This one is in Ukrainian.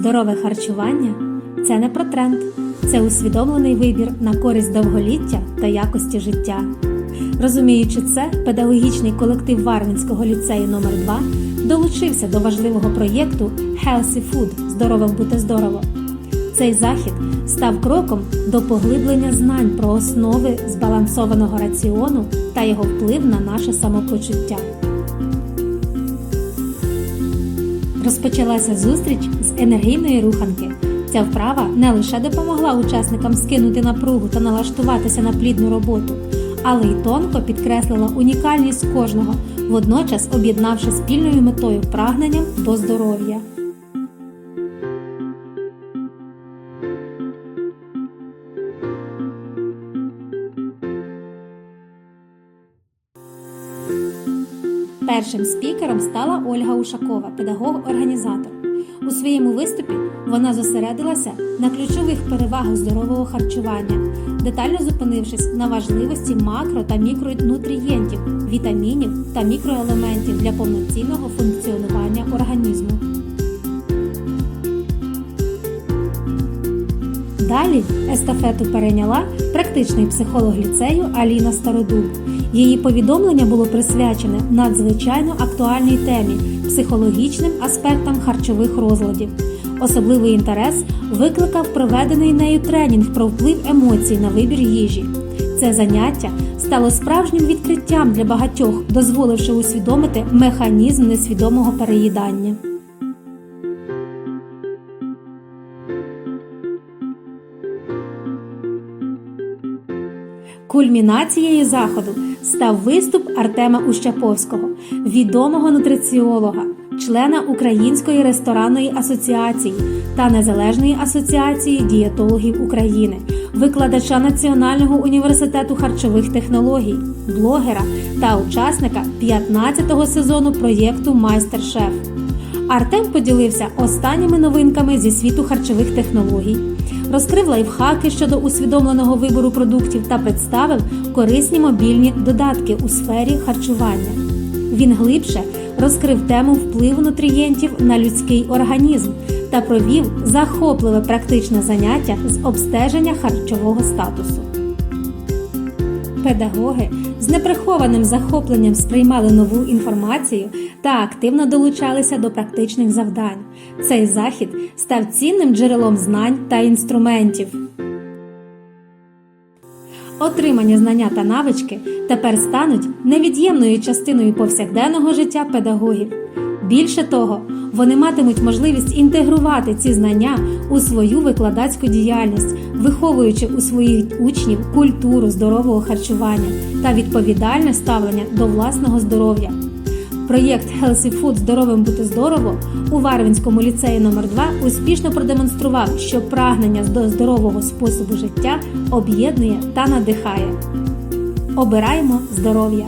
Здорове харчування це не про тренд, це усвідомлений вибір на користь довголіття та якості життя. Розуміючи це, педагогічний колектив Варвинського ліцею номер 2 долучився до важливого проєкту Healthy Food Здоровим бути здорово. Цей захід став кроком до поглиблення знань про основи збалансованого раціону та його вплив на наше самопочуття. Розпочалася зустріч з енергійної руханки. Ця вправа не лише допомогла учасникам скинути напругу та налаштуватися на плідну роботу, але й тонко підкреслила унікальність кожного, водночас об'єднавши спільною метою прагненням до здоров'я. Першим спікером стала Ольга Ушакова, педагог-організатор. У своєму виступі вона зосередилася на ключових перевагах здорового харчування, детально зупинившись на важливості макро та мікронутрієнтів, вітамінів та мікроелементів для повноцінного функціонування організму. Далі естафету перейняла практичний психолог ліцею Аліна Стародуб. Її повідомлення було присвячене надзвичайно актуальній темі психологічним аспектам харчових розладів. Особливий інтерес викликав проведений нею тренінг про вплив емоцій на вибір їжі. Це заняття стало справжнім відкриттям для багатьох, дозволивши усвідомити механізм несвідомого переїдання. Кульмінацією заходу став виступ Артема Ущаповського, відомого нутриціолога, члена Української ресторанної асоціації та Незалежної асоціації дієтологів України, викладача Національного університету харчових технологій, блогера та учасника 15-го сезону проєкту Майстер-шеф. Артем поділився останніми новинками зі світу харчових технологій, розкрив лайфхаки щодо усвідомленого вибору продуктів та представив корисні мобільні додатки у сфері харчування. Він глибше розкрив тему впливу нутрієнтів на людський організм та провів захопливе практичне заняття з обстеження харчового статусу. Педагоги з неприхованим захопленням сприймали нову інформацію та активно долучалися до практичних завдань. Цей захід став цінним джерелом знань та інструментів. Отримання знання та навички тепер стануть невід'ємною частиною повсякденного життя педагогів. Більше того, вони матимуть можливість інтегрувати ці знання у свою викладацьку діяльність, виховуючи у своїх учнів культуру здорового харчування та відповідальне ставлення до власного здоров'я. Проєкт Healthy Food Здоровим бути здорово у Варвинському ліцеї номер 2 успішно продемонстрував, що прагнення до здорового способу життя об'єднує та надихає. Обираємо здоров'я!